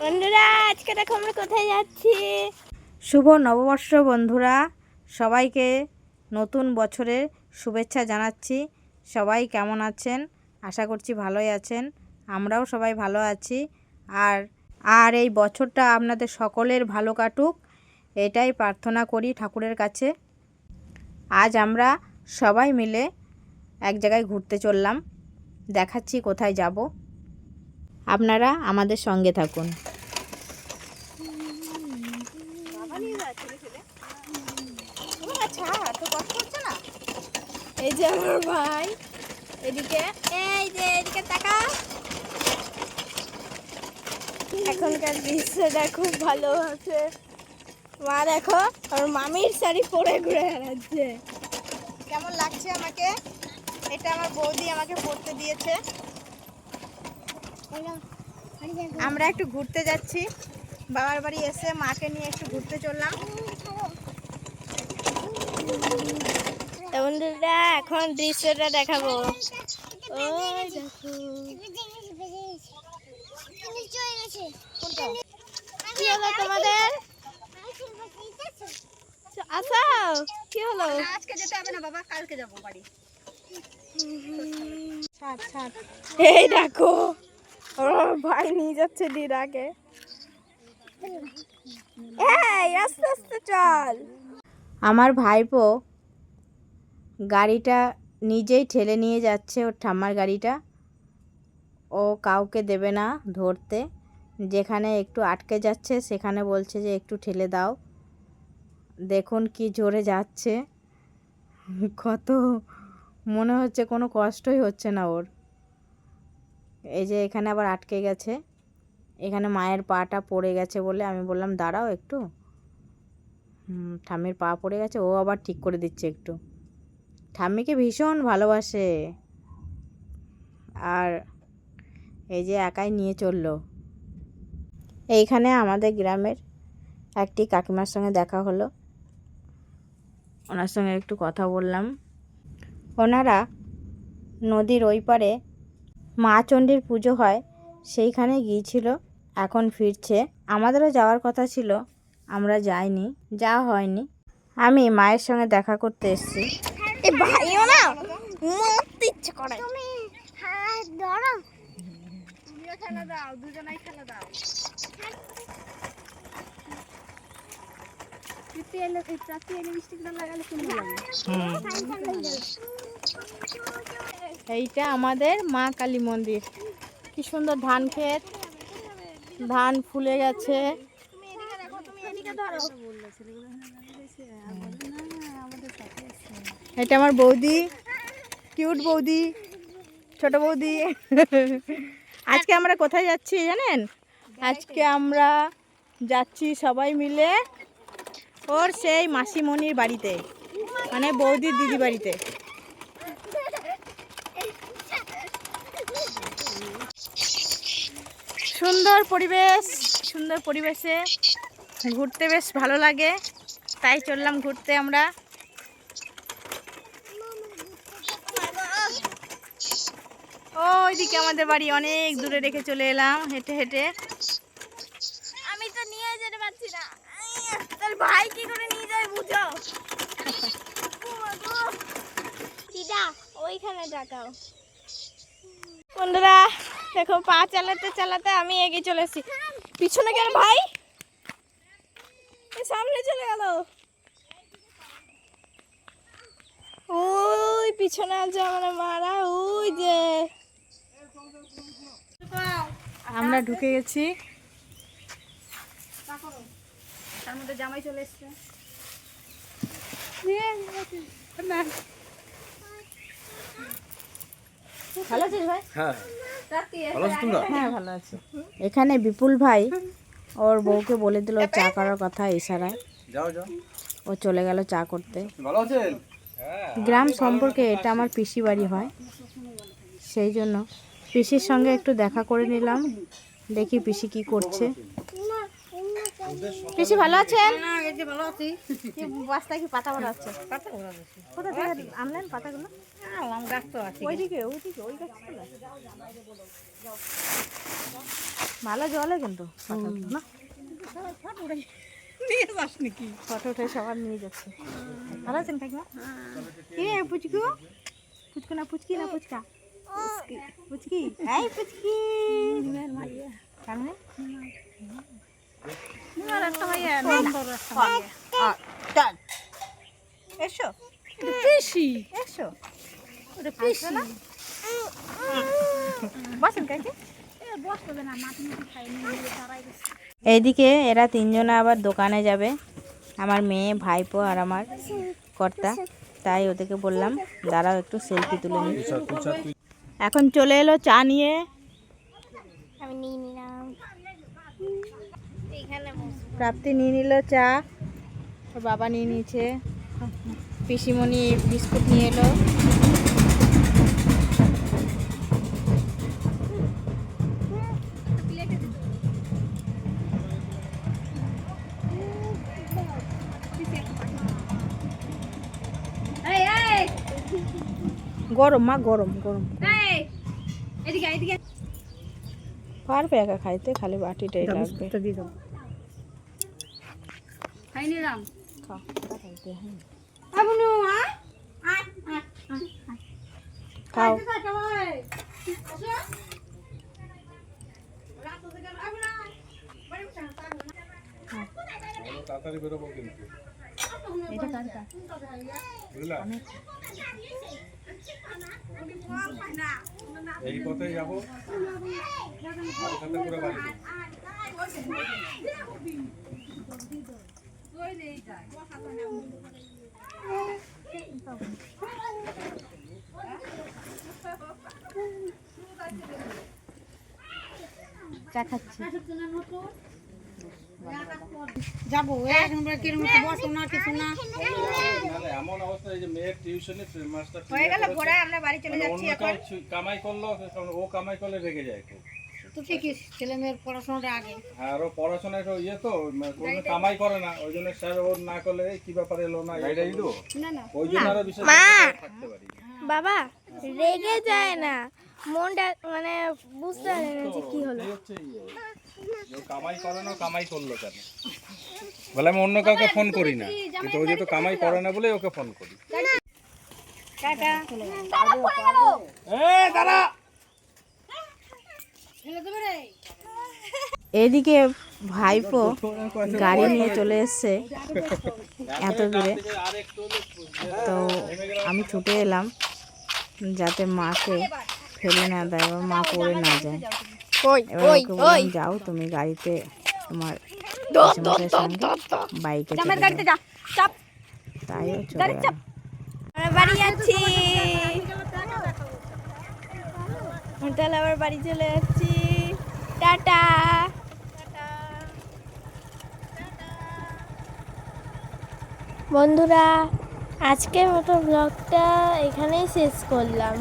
বন্ধুরা, আজকে দেখো আমরা কোথায় যাচ্ছি? শুভ নববর্ষ বন্ধুরা। সবাইকে নতুন বছরের শুভেচ্ছা জানাচ্ছি। সবাই কেমন আছেন? আশা করছি ভালোই আছেন। আমরাও সবাই ভালো আছি। আর আর এই বছরটা আপনাদের সকলের ভালো কাটুক। এটাই প্রার্থনা করি ঠাকুরের কাছে। আজ আমরা সবাই মিলে এক জায়গায় ঘুরতে চললাম। দেখাচ্ছি কোথায় যাব। আপনারা আমাদের সঙ্গে থাকুন। এই যে আমার ভাই এদিকে। এই যে এদিকে এখনকার দৃশ্যটা খুব ভালো আছে। মা দেখো আমার মামির শাড়ি পরে ঘুরে বেড়াচ্ছে। কেমন লাগছে আমাকে? এটা আমার বৌদি আমাকে পড়তে দিয়েছে। আমরা একটু ঘুরতে যাচ্ছি। বাবার বাড়ি এসে মাকে নিয়ে একটু ঘুরতে চললাম। বন্ধুরা এখন দৃশ্যটা দেখাবো। ওই দেখো। কি হলো তোমাদের? আসাও? কি হলো? আজকে যেতে হবে না বাবা কালকে যাব বাড়ি। এই দেখো। ভাই নিয়ে যাচ্ছে দিদাকে। এই, আস্তে আস্তে চল। আমার ভাইপো গাড়িটা নিজেই ঠেলে নিয়ে যাচ্ছে, ওর ঠাম্মার গাড়িটা। ও কাউকে দেবে না ধরতে। যেখানে একটু আটকে যাচ্ছে, সেখানে বলছে যে একটু ঠেলে দাও। দেখুন কি জোরে যাচ্ছে। কত মনে হচ্ছে কোনো কষ্টই হচ্ছে না ওর। এই যে এখানে আবার আটকে গেছে। এখানে মায়ের পাটা পড়ে গেছে বলে আমি বললাম, দাঁড়াও একটু। ঠাম্মির পা পড়ে গেছে, ও আবার ঠিক করে দিচ্ছে একটু। ঠাম্মিকে ভীষণ ভালোবাসে। আর এই যে একাই নিয়ে চলল। এইখানে আমাদের গ্রামের একটি কাকিমার সঙ্গে দেখা হলো। ওনার সঙ্গে একটু কথা বললাম। ওনারা নদীর ওই পারে মা চণ্ডীর পুজো হয়, সেইখানে গিয়েছিল। এখন ফিরছে। আমাদেরও যাওয়ার কথা ছিল আমরা যাইনি যাওয়া হয়নি। আমি মায়ের সঙ্গে দেখা করতে এসেছি। ভাইও না মরতে ইচ্ছে করে। এইটা আমাদের মা কালী মন্দির। কি সুন্দর ধান ক্ষেত। ধান ফুলে গেছে। এটা আমার বৌদি, কিউট বৌদি, ছোট বৌদি। আজকে আমরা কোথায় যাচ্ছি জানেন? আজকে আমরা যাচ্ছি সবাই মিলে ওর সেই মাসিমণির বাড়িতে মানে বৌদির দিদি বাড়িতে। সুন্দর পরিবেশ, সুন্দর পরিবেশে ঘুরতে বেশ ভালো লাগে, তাই চললাম ঘুরতে আমরা। ওইদিকে আমাদের বাড়ি অনেক দূরে রেখে চলে এলাম, হেঁটে হেঁটে। আমি তো নিয়ে যেতে পারছি না। ভাই কি করে নিয়ে যায় বুঝো? দিদা, ওইখানে দেখাও। বন্ধুরা দেখো পা চালাতে চালাতে আমি এগিয়ে চলে এসেছি। পিছনে কেন ভাই। সামনে চলে গেল। ওই পিছনে আছে আমার মারা ওই যে। আমরা ঢুকে গেছি। তার মধ্যে জামাই চলে এসছে ভালো আছিস ভাই? হ্যাঁ। হ্যাঁ ভালো আছি। এখানে বিপুল ভাই ওর বউকে বলে দিল চা করার কথা ইশারায়। ও চলে গেল চা করতে। গ্রাম সম্পর্কে এটা আমার পিসি বাড়ি হয়। সেই জন্য পিসির সঙ্গে একটু দেখা করে নিলাম দেখি পিসি কি করছে। পিসি ভালো আছেন? ভালো আছি। কি কি পাতা ভরা আছে? পাতা ওরা বেশি কোথা থেকে আনলেন? পাতাগুলো? আম গাছ তো আছে। ওইদিকে ওইদিকে ওই গাছগুলো ভালো জলে কিন্তু পাতাগুলো না? নিয়ে যাস নাকি? ফটো উঠে সবার নিয়ে যাচ্ছে। ভালো আছেন কাকিমা? কে পুচকু? পুচকু না পুচকি না পুচকা? পুচকি। এই পুচকি। একটা ভাইয়া নম্বর একটা ভাইয়া এসো। পিসি এসো। ওটা পিসি বসেন কাকি। বসবে না মাটি মাটি খাই নিয়ে তারাই গেছে। এইদিকে এরা তিনজনে আবার দোকানে যাবে আমার মেয়ে ভাইপো আর আমার কর্তা। তাই ওদেরকে বললাম দাঁড়াও একটু সেলফি তুলে নিই। এখন চলে এলো চা নিয়ে। আমি নিয়ে নিলাম। প্রাপ্তি নিয়ে নিল চা। ওর বাবা নিয়ে নিয়েছে। পিসিমণি বিস্কুট নিয়ে এলো। এই এই! গরম মা গরম গরম। এই এদিকে এদিকে পারবে একা খাইতে খালি বাটিটাই লাগবে দিয়ে দাও। খাই খাও, খাইতে, হ্যাঁ। আবনু আয় আয় খাও তাড়াতাড়ি বেরোবো কিন্তু। বুঝলা? এই পথেই যাব। আর ওখান থেকে বাড়ি। যাব। যাব না এমন অবস্থা মেয়ের টিউশনে মাস্টার কামাই করল ও কামাই করলে রেগে যায় তো ঠিকই ছেলে মেয়ের পড়াশোনাটা আগে আর ও পড়াশোনায় তো ইয়ে তো মানে কোনো কামাই করে না ওই জন্য স্যার না করলে এই কি ব্যাপারে এলো না এটাই তো ওই জন্য আরও বিশেষ থাকতে পারি বাবা রেগে যায় না মনটা মানে বুঝতে পারে না যে কি হলো ইয়ে। কামাই করে না কামাই করল কেন বলে আমি অন্য কাউকে ফোন করি না কিন্তু ও যেহেতু কামাই করে না বলে ওকে ফোন করি টাটা এ দাঁড়া এদিকে ভাইপো গাড়ি নিয়ে চলে এসছে এত দূরে। তো আমি ছুটে এলাম যাতে মাকে ফেলে না দেয় বা মা পড়ে না যায়। এবার যাও তুমি গাড়িতে তোমার বাইকে তাই চলে বাড়ি যাচ্ছি। আবার বাড়ি চলে যাচ্ছি। টাটা। বন্ধুরা আজকের মতো ব্লগটা এখানেই শেষ করলাম।